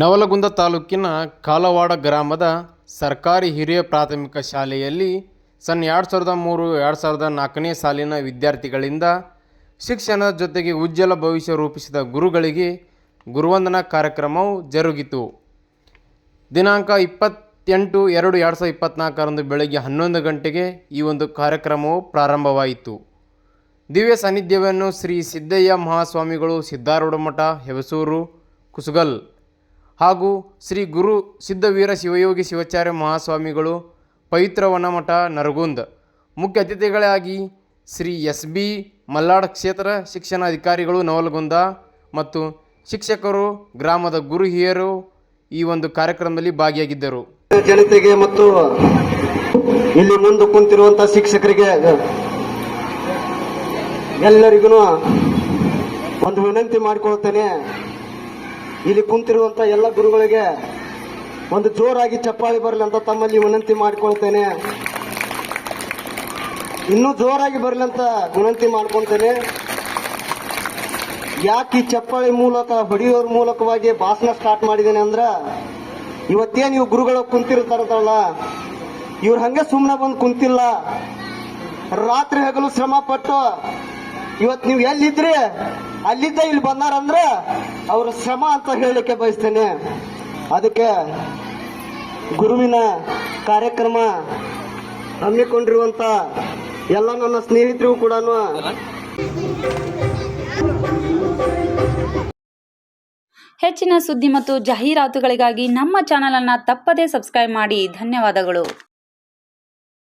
ನವಲಗುಂದ ತಾಲೂಕಿನ ಕಾಲವಾಡ ಗ್ರಾಮದ ಸರ್ಕಾರಿ ಹಿರಿಯ ಪ್ರಾಥಮಿಕ ಶಾಲೆಯಲ್ಲಿ ಸನ್ ಎರಡು ಸಾವಿರದ ಮೂರು, ಎರಡು ಸಾವಿರದ ನಾಲ್ಕನೇ ಸಾಲಿನ ವಿದ್ಯಾರ್ಥಿಗಳಿಂದ ಶಿಕ್ಷಣದ ಜೊತೆಗೆ ಉಜ್ವಲ ಭವಿಷ್ಯ ರೂಪಿಸಿದ ಗುರುಗಳಿಗೆ ಗುರುವಂದನಾ ಕಾರ್ಯಕ್ರಮವು ಜರುಗಿತು. ದಿನಾಂಕ ಇಪ್ಪತ್ತೆಂಟು, ಎರಡು ಎರಡು ಸಾವಿರದ ಇಪ್ಪತ್ತ್ನಾಲ್ಕರಂದು ಬೆಳಗ್ಗೆ ಹನ್ನೊಂದು ಗಂಟೆಗೆ ಈ ಒಂದು ಕಾರ್ಯಕ್ರಮವು ಪ್ರಾರಂಭವಾಯಿತು. ದಿವ್ಯ ಸಾನ್ನಿಧ್ಯವನ್ನು ಶ್ರೀ ಸಿದ್ದಯ್ಯ ಮಹಾಸ್ವಾಮಿಗಳು ಸಿದ್ಧಾರೂಢ ಮಠ ಹೆವಸೂರು ಕುಸುಗಲ್ ಹಾಗೂ ಶ್ರೀ ಗುರು ಸಿದ್ಧವೀರ ಶಿವಯೋಗಿ ಶಿವಾಚಾರ್ಯ ಮಹಾಸ್ವಾಮಿಗಳು ಪವಿತ್ರ ವನಮಠ ನರಗುಂದ. ಮುಖ್ಯ ಅತಿಥಿಗಳಾಗಿ ಶ್ರೀ ಎಸ್ ಬಿ ಮಲ್ಲಾಡ್ ಕ್ಷೇತ್ರ ಶಿಕ್ಷಣಾಧಿಕಾರಿಗಳು ನವಲಗುಂದ ಮತ್ತು ಶಿಕ್ಷಕರು, ಗ್ರಾಮದ ಗುರು ಹಿರಿಯರು ಈ ಒಂದು ಕಾರ್ಯಕ್ರಮದಲ್ಲಿ ಭಾಗಿಯಾಗಿದ್ದರು. ಜನತೆಗೆ ಮತ್ತು ಇಲ್ಲಿ ಮುಂದೆ ಕುಂತಿರುವಂತಹ ಶಿಕ್ಷಕರಿಗೆ ಎಲ್ಲರಿಗೂ ಒಂದು ವಿನಂತಿ ಮಾಡಿಕೊಳ್ತೇನೆ. ಇಲ್ಲಿ ಕುಂತಿರುವಂತ ಎಲ್ಲ ಗುರುಗಳಿಗೆ ಒಂದು ಜೋರಾಗಿ ಚಪ್ಪಾಳಿ ಬರಲಿ ಅಂತ ತಮ್ಮಲ್ಲಿ ವಿನಂತಿ ಮಾಡಿಕೊಳ್ತೇನೆ. ಇನ್ನೂ ಜೋರಾಗಿ ಬರಲಿ ಅಂತ ವಿನಂತಿ ಮಾಡ್ಕೊಳ್ತೇನೆ. ಯಾಕೆ ಈ ಚಪ್ಪಾಳಿ ಮೂಲಕ, ಹೊಡೆಯೋರ್ ಮೂಲಕವಾಗಿ ಭಾಷಣ ಸ್ಟಾರ್ಟ್ ಮಾಡಿದ್ದೇನೆ ಅಂದ್ರ ಇವತ್ತೇನು ನೀವು ಗುರುಗಳು ಕುಂತಿರ್ತಾರಲ್ಲ ಇವ್ರು ಹಂಗೆ ಸುಮ್ಮನೆ ಬಂದು ಕುಂತಿಲ್ಲ. ರಾತ್ರಿ ಹಗಲು ಶ್ರಮ ಪಟ್ಟು ಇವತ್ತು ನೀವು ಎಲ್ಲಿದ್ರಿ, ಅಲ್ಲಿದ್ದ ಇಲ್ಲಿ ಬಂದಾರಂದ್ರ ಅವ್ರ ಶ್ರಮ ಅಂತ ಹೇಳಲಿಕ್ಕೆ ಬಯಸ್ತೇನೆ. ಅದಕ್ಕೆ ಗುರುವಿನ ಕಾರ್ಯಕ್ರಮ ಹಮ್ಮಿಕೊಂಡಿರುವಂತ ಎಲ್ಲ ನನ್ನ ಸ್ನೇಹಿತರಿಗೂ ಕೂಡ ಹೆಚ್ಚಿನ ಸುದ್ದಿ ಮತ್ತು ಜಾಹೀರಾತುಗಳಿಗಾಗಿ ನಮ್ಮ ಚಾನಲನ್ನು ತಪ್ಪದೇ ಸಬ್ಸ್ಕ್ರೈಬ್ ಮಾಡಿ. ಧನ್ಯವಾದಗಳು.